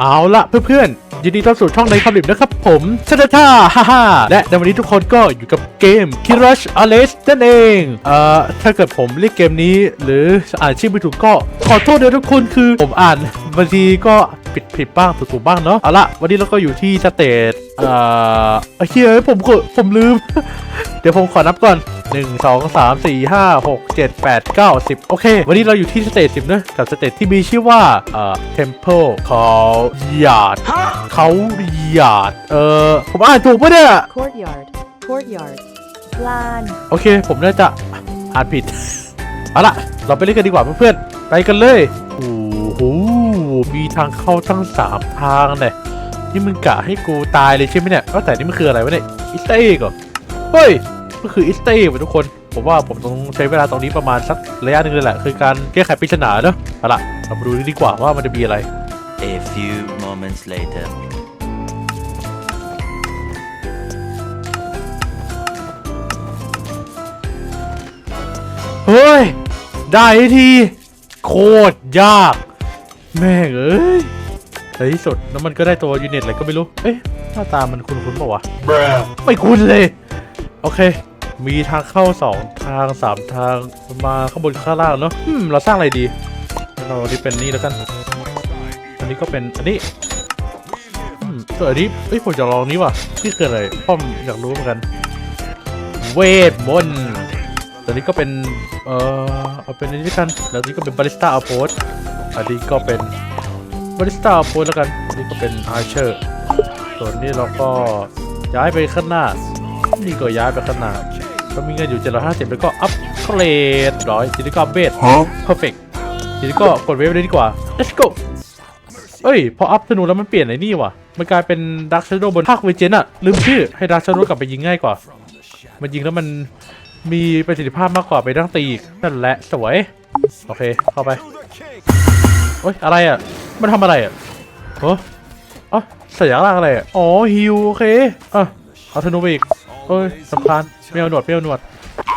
เอาละเพื่อนๆ ยินดีต้อนรับสู่ช่องในคอมลิมนะครับผมชาท่าฮ่าฮ่าและในวันนี้ทุกคนก็อยู่กับเกม k i r u s h a l e s นั่นเอง เอ่อ ถ้าเกิดผมเรียกเกมนี้ หรืออ่านชื่อไม่ถูกก็ ขอโทษด้วยทุกคนคือผมอ่านบางทีก็ผิดผิดบ้างถูกๆบ้างเนาะเอาละวันนี้เราก็อยู่ที่สเตจเอ่อเฮ้ยผมก็ผมลืม เดี๋ยวผมขอนับก่อน 1 2 3 4 5 6 7 8 9 10 โอเค วันนี้เราอยู่ที่สเตจ10นะกับสเตจที่มีชื่อว่า เอ่อ Temple เขาหยาดเขาหยาด เออผมอ่านถูกปะเนี่ย courtyard, courtyard, plan, โอเค ผมน่าจะอ่านผิด เอาละเราไปเล่นกันดีกว่าเพื่อนๆ ไปกันเลย โอ้โห มีทางเข้าทั้ง 3 ทางเนี่ยนี่มึงกะให้กูตายเลยใช่ไหมเนี่ยก็แต่นี่มันคืออะไรวะเนี่ยอิสเตอร์เอ็กเหรอเฮ้ย ก็คืออิสเตอร์เอ็กทุกคน ผมว่าผมต้องใช้เวลาตรงนี้ประมาณสักระยะหนึ่งเลยแหละ คือการแก้ไขปริศนาเนอะเอาละเรามาดูดีกว่าว่ามันจะมีอะไร A few moments later. เฮ้ย ได้ทีโคตรยาก แม่งเอ้ยในที่สุดแล้วมันก็ได้ตัวยูนิตอะไรก็ไม่รู้ เอ๊ะหน้าตามันคุ้นๆเปล่าวะ ไม่คุ้นเลย โอเค มีทางเข้าสองทางสามทางมาข้างบนข้างล่างเนาะอืมเราสร้างอะไรดี เราที่เป็นนี่แล้วกัน อันนี้ก็เป็นอันนี้อืมตัวอันนี้เอ้ยผมจะลองนี้ว่ะนี่คืออะไรพ่อมอยากรู้เหมือนกัน เวทมนต์ตัวนี้ก็เป็นเอ่อเอาเป็นอันนี้แล้วกันแล้วนี้ก็เป็นบาริสต้าอัพโพสอันนี้ก็เป็นบาริสต้าอัพโพสแล้วกันอันนี้ก็เป็นอาร์เชอร์ส่วนนี้เราก็ย้ายไปข้างหน้านี่ก็ย้ายไปข้างหน้า ก็มีเงินอยู่ 750แล้วก็อัพเกรดร้อยทีนี้ก็อัพเบส perfect ทีนี้ก็กดเวฟเลยดีกว่า let's go เอ้ย พออัพธนูแล้วมันเปลี่ยนไอ้นี่ว่ะ มันกลายเป็นดักช a โดบนภาคเวเจนอะลืมชื่อให้ดักช a โดกลับไปยิงง่ายกว่า มันยิงแล้วมันมีประสิทธิภาพมากกว่าไปตั้งตีอีกนั่นแหละสวย โอเค เข้าไปโอ้ยอะไรอะมันทำอะไรอะโอ้อ๋อสัญลักษณ์อะไรอะอ๋อฮิวโอเคอะเอาธนูไปอีก เอ้ยสำคัญไม่เอาหนวดไม่เอาหนวด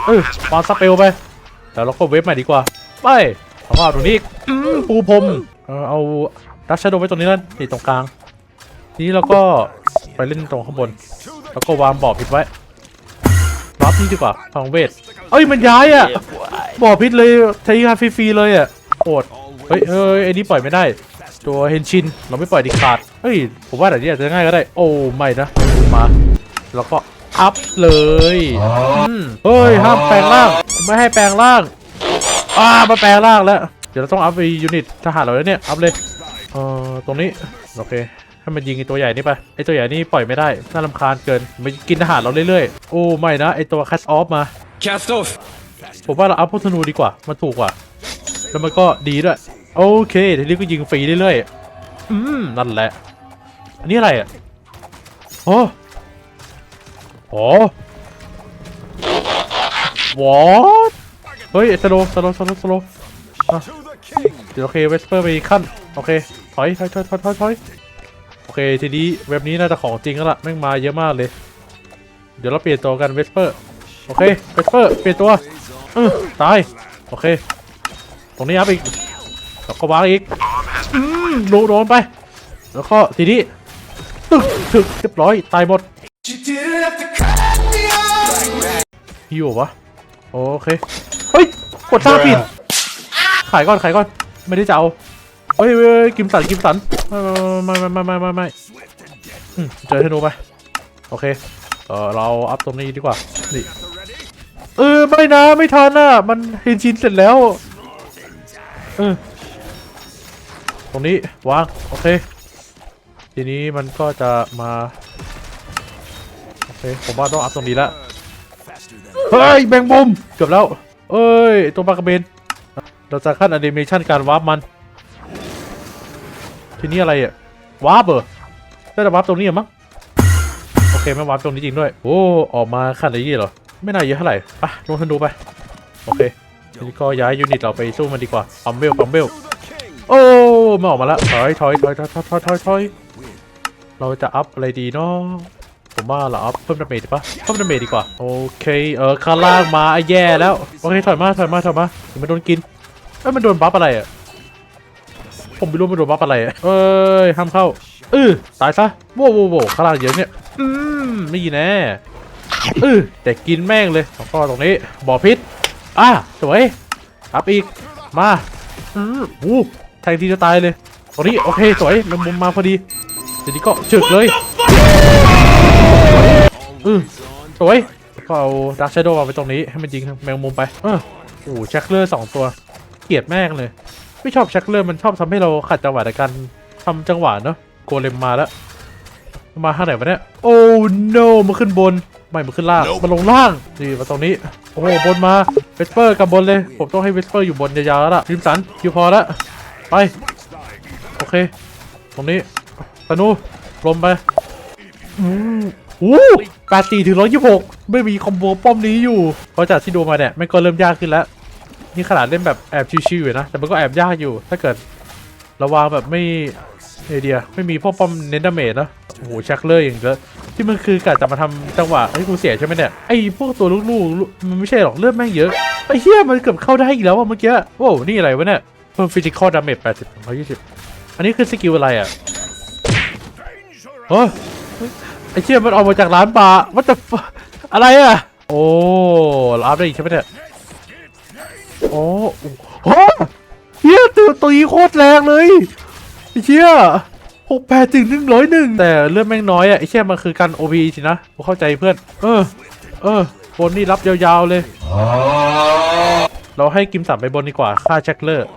เออวางสเปลไปแล้วเราก็เวฟใหม่ดีกว่า ไปเอาว่าตรงนี้อีกอืมปูพรมเออเอาดัชชาโดไว้ตรงนี้นั่นนี่ตรงกลาง ทีนี้เราก็ไปเล่นตรงข้างบน แล้วก็วางบ่อพิษไว้รับนี่ดีกว่าทองเวทเอ้ยมันย้ายอะบ่อพิษเลยใช้งานฟรีๆเลยอะโอดเฮ้ยเฮ้ยไอ้นี่ปล่อยไม่ได้ ตัวเฮนชินเราไม่ปล่อยดิขาดเฮ้ยผมว่าแต่นี้อาจจะง่ายก็ได้ โอ้ไม่นะมา แล้วก็ อัพเลยอืมเฮ้ยห้ามแปลงร่างไม่ให้แปลงร่างอ่ามาแปลงร่างแล้ว เดี๋ยวเราต้องอัพไปยูนิตทหารเราแล้วเนี่ยอัพเลยเอ่อตรงนี้โอเคให้มันยิงไอตัวใหญ่นี่ไปไอตัวใหญ่นี่ปล่อยไม่ได้น่ารำคาญเกินมันกินทหารเราเรื่อยๆโอ้ไม่นะไอตัวคัสออฟมา Cast off! ผมว่าเราอัพพวกธนูดีกว่า มันถูกกว่า แล้วมันก็ดีด้วย โอเคทีนี้ก็ยิงฟรีเรื่อยๆ อืม นั่นแหละ อันนี้อะไรอะ โอ้ โหวอทเฮ้ยสโลสโลสโลสโลเดี๋ยวโอเคเวสเปอร์ไปอีกขั้นโอเคถอยถอยถอยถอยถอยถอยโอเคทีนี้เว็บนี้น่าจะของจริงแล้วล่ะแม่งมาเยอะมากเลย เดี๋ยวเราเปลี่ยนตัวกันเวสเปอร์โอเคเวสเปอร์เปลี่ยนตัวเออตายโอเค ตรงนี้อัพอีกแล้วก็วางอีกอืมโดนโดนไป แล้วก็ทีนี้ตึกถึกเรียบร้อยตายหมด ฮิวเหรอวะโอเค เฮ้ย กดสร้าผิด ขายก่อน ขายก่อน ไม่ได้จะเอา เฮ้ยเฮ้ยกิมสัน กิมสัน ไม่ไม่ไม่ไม่ไม่ไม่ไม่อืมเจอธนูไป โอเค เออเราอัพตรงนี้ดีกว่า นี่ เออ ไม่นะ ไม่ทันอะ มันเฮนชินเสร็จแล้ว เออ ตรงนี้ วาง โอเค ทีนี้มันก็จะมา โอเค ผมว่าต้องอัพตรงนี้ละ เฮ้ยแมงมุมเกือบแล้ว เอ้ยตัวปลากระเบน เราจะขั้นแอนิเมชันการวาร์ปมัน ทีนี้อะไรอะวาร์ปเหรอน่าจะวาร์ปตรงนี้มั้งโอเคไม่วาร์ปตรงนี้จริงด้วย โอ้ออกมาขั้นอะไรยี่เหรอไม่น่าเยอะเท่าไหร่ปะลงทันดูไป โอเคนี้ก็ย้ายยูนิตเราไปสู้มันดีกว่าปั๊มเบลปัมเบลโอ้มาออกมาละวถอยถอยถอยถอยถอยถอยเราจะอัพอะไรดีเนาะ ผมว่าเราอัพเพิ่มดาเมจดีปะเพิ่มดาเมจดีกว่า โอเค เออข้างล่างมาไอ้แย่แล้ว โอเค ถอยมา ถอยมา ถอยมาเดี๋ยวมันโดนกินเอ้ยมันโดนบัฟอะไรอะ ผมไม่รู้มันโดนบัฟอะไรอะเอ้ย ห้ามเข้าเออตายซะโว้วโว้โว้ข้างล่างเยอะเนี่ย อืมไม่แน่เออแต่กินแม่งเลยแล้วก็ตรงนี้ บ่อพิษ อะสวยอัพอีก มา อืมอู้แทงทีจะตายเลย ตรงนี้ โอเค สวยแมงมุมมาพอดีทีนี้ก็จึกเลย อือสวยก็เอาดักช a โดว์ไปตรงนี้ให้มันยิงแมงมุมไปเออโอ้แช็คเลอร์สองตัว เกลียดแม่งเลย ไม่ชอบแช็คเลอร์มันชอบทำให้เราขัดจังหวะในการทำจังหวะเนาะโกเลมมาแล้ว มาข้างไหนวะเนี่ยโอ้ no มาขึ้นบนไม่มาขึ้นล่างมาลงล่างนี่มาตรงนี้โอ้โหบนมาเวสเปอร์กับบนเลย ผมต้องให้เวสเปอร์อยู่บนยาวๆแล้วล่ะริมสันอยู่พอแล้วไปโอเค ตรงนี้ธนูลมไปอืมโอ้แปดสี่ถึงร้อยยี่หกไม่มีคอมโบป้อมนี้อยู่เพราะจากที่ดูมาเนี่ยไม่ก็เริ่มยากขึ้นแล้ว นี่ขนาดเล่นแบบแอบชิวๆอยู่นะ แต่มันก็แอบยากอยู่ ถ้าเกิดระวางแบบไม่ไอเดียไม่มีพวกป้อมเน้นดาเมจนะโอ้โหชักเลยอย่างเยอะที่มันคือกะจะมาทำจังหวะให้กูเสียใช่ไหมเนี่ยไอพวกตัวลูกๆมันไม่ใช่หรอกเลือดแม่งเยอะไอเฮียมันเกือบเข้าได้อีกแล้วอะเมื่อกี้โว้นี่อะไรวะเนี่ยเพิ่มฟิสิกอลดาเมจแปดสิบร้อยยี่สิบอันนี้คือสกิลอะไรอะโอ้ ไอเชี่ยมันออกมาจากร้านปลาวัตถุอะไรอะ โอ้รับได้อีกใช่ไหมเนี่ยโอ้โหเฮียตัวตีโคตรแรงเลยไอ้เชี่ยหกแปดถึงหนึ่งร้อยหนึ่งแต่เลือดแม่งน้อยอะไอ้เชี่ยมันคือการ OP สินะกูเข้าใจเพื่อน เออ เออบนนี่รับยาวๆเลย เราให้กิมสันไปบนดีกว่าค่าเช็คเลอร์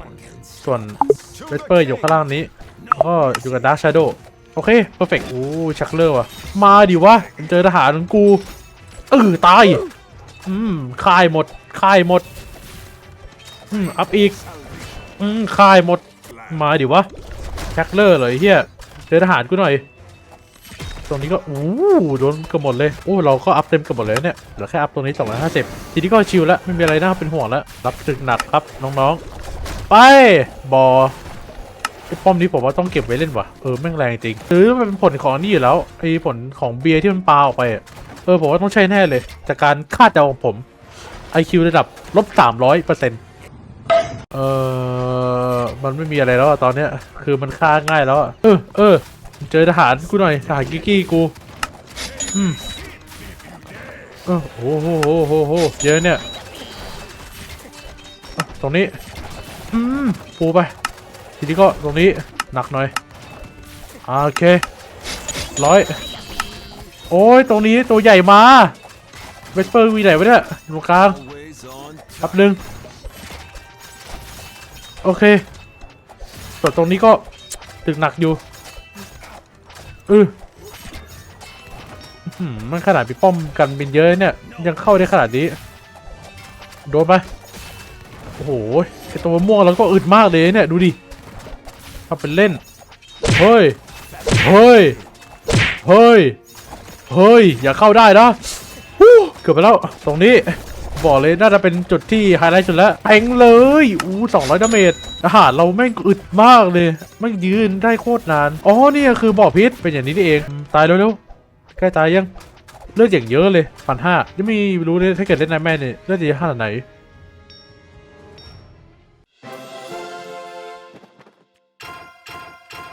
ส่วนเวสเปอร์อยู่ข้างล่างนี้แล้วก็อยู่กับดาร์ช a โด โอเคเพอร์เฟกต์โอ้ชักเลอร์ว่ะ มาดิวะเจอทหารของกูเออตาย อืมคายหมดคายหมด อืมอัพอีก อืมคายหมด มาดิวะแจ็คเลอร์เลยเฮียเจอทหารกูหน่อย ตรงนี้ก็อู้โดนกือบหมดเลยโอ้เราก็อัพเต็มกือบหมดเลยเนี่ยเหลือแค่อัพตรงนี้250ทีนี้ก็ชิลแล้วไม่มีอะไรน่าเป็นห่วงแล้วรับศึกหนักครับน้องๆ ไปบอไอ้ ป้อมนี้ผมว่าต้องเก็บไว้เล่นว่ะเออแม่งแรงจริงหรือมันเป็นผลของนี่อยู่แล้วไอ้ผลของเบียร์ที่มันปาออกไปเออผมว่าต้องใช้แน่เลย จากการคาดเดาของผม IQ ระดับลบ300เปอร์เซ็นต์เออมันไม่มีอะไรแล้วอะตอนเนี้ย คือมันฆ่าง่ายแล้วอะเออเออเจอทหารกูหน่อยทหารกิกกี้กูอืมเออโอ้โหโอ้โหโอ้โหเยอะเนี่ยตรงนี้ อืมปูไป ทีนี้ก็ตรงนี้หนักหน่อยโอเคร้อยโอ้ยตรงนี้ตัวใหญ่มาเวสเปอร์วีไหนวะเนี่ยอยู่กลางแป๊บนึงโอเคส่วนตรงนี้ก็ตึกหนักอยู่เอออื้อหือมันขนาดมีป้อมกันบินเยอะเนี่ยยังเข้าได้ขนาดนี้โดนไปโอ้โหไอตัวม่วงแล้วก็อึดมากเลยเนี่ยดูดิ ทำเป็นเล่น เฮ้ย เฮ้ย เฮ้ย เฮ้ย อย่าเข้าได้นะเกือบไปแล้ว ตรงนี้ บอกเลยน่าจะเป็นจุดที่ไฮไลท์สุดแล้วแทงเลย อู้สองร้อยดาเมจอาหารเราแม่งอึดมากเลยแม่งยืนได้โคตรนาน อ๋อนี่คือบ่อพิษ เป็นอย่างนี้นี่เอง ตายเร็วๆใกล้ตายยัง เลือดอย่างเยอะเลยพันห้ายังไม่รู้เลยถ้าเกิดเล่นนายแม่เนี่ยเลือดจะเยอะขนาดไหน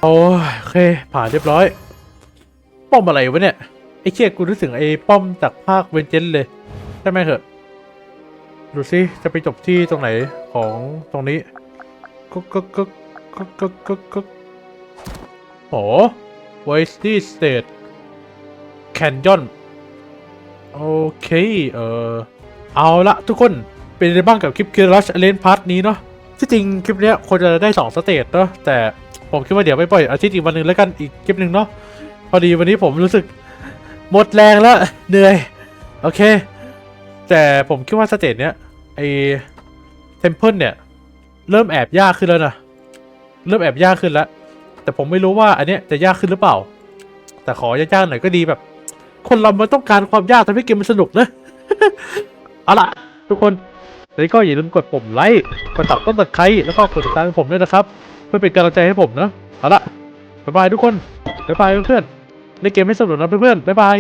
โอ้ยโอเค ผ่านเรียบร้อย ป้อมอะไรวะเนี่ย ไอ้เชี่ยกูนึกถึงไอ้ป้อมจากภาคเวนเจนเลย ใช่ไหมเหอะ ดูสิ จะไปจบที่ตรงไหนของตรงนี้ก็ก็ก็ก็ก็ก็ก็โอ้ไวสตี้สเตทแคนยอนโอเค เออเอาละทุกคนเป็นยังไงบ้างกับคลิปคิรัชเลนพาร์ทนี้เนาะที่จริงคลิปเนี้ยควรจะได้ 2 สเตจเนาะแต่ ผมคิดว่าเดี๋ยวไปปล่อยอาทิตย์อีกวันหนึ่งแล้วกันอีกคลิปหนึ่งเนาะพอดีวันนี้ผมรู้สึกหมดแรงแล้วเหนื่อยโอเค แต่ผมคิดว่าสเตจเนี้ยไอเทมเพิลเนี่ย เริ่มแอบยากขึ้นแล้วนะเริ่มแอบยากขึ้นแล้ว แต่ผมไม่รู้ว่าอันเนี้ยจะยากขึ้นหรือเปล่า แต่ขอยากๆหน่อยก็ดีแบบ คนเรามันต้องการความยากทำให้เกมมันสนุกนะเอาล่ะ ทุกคนแล้วก็อย่าลืมกดปุ่มไลค์กดตับต้นตะไคร้แล้วก็กดติดตามผมด้วยนะครับ เพื่อเป็นกำลังใจให้ผมนะเอาละบ๊ายบายทุกคนบ๊ายบายเพื่อนๆเล่นเกมให้สนุกนะเพื่อนๆบ๊ายบาย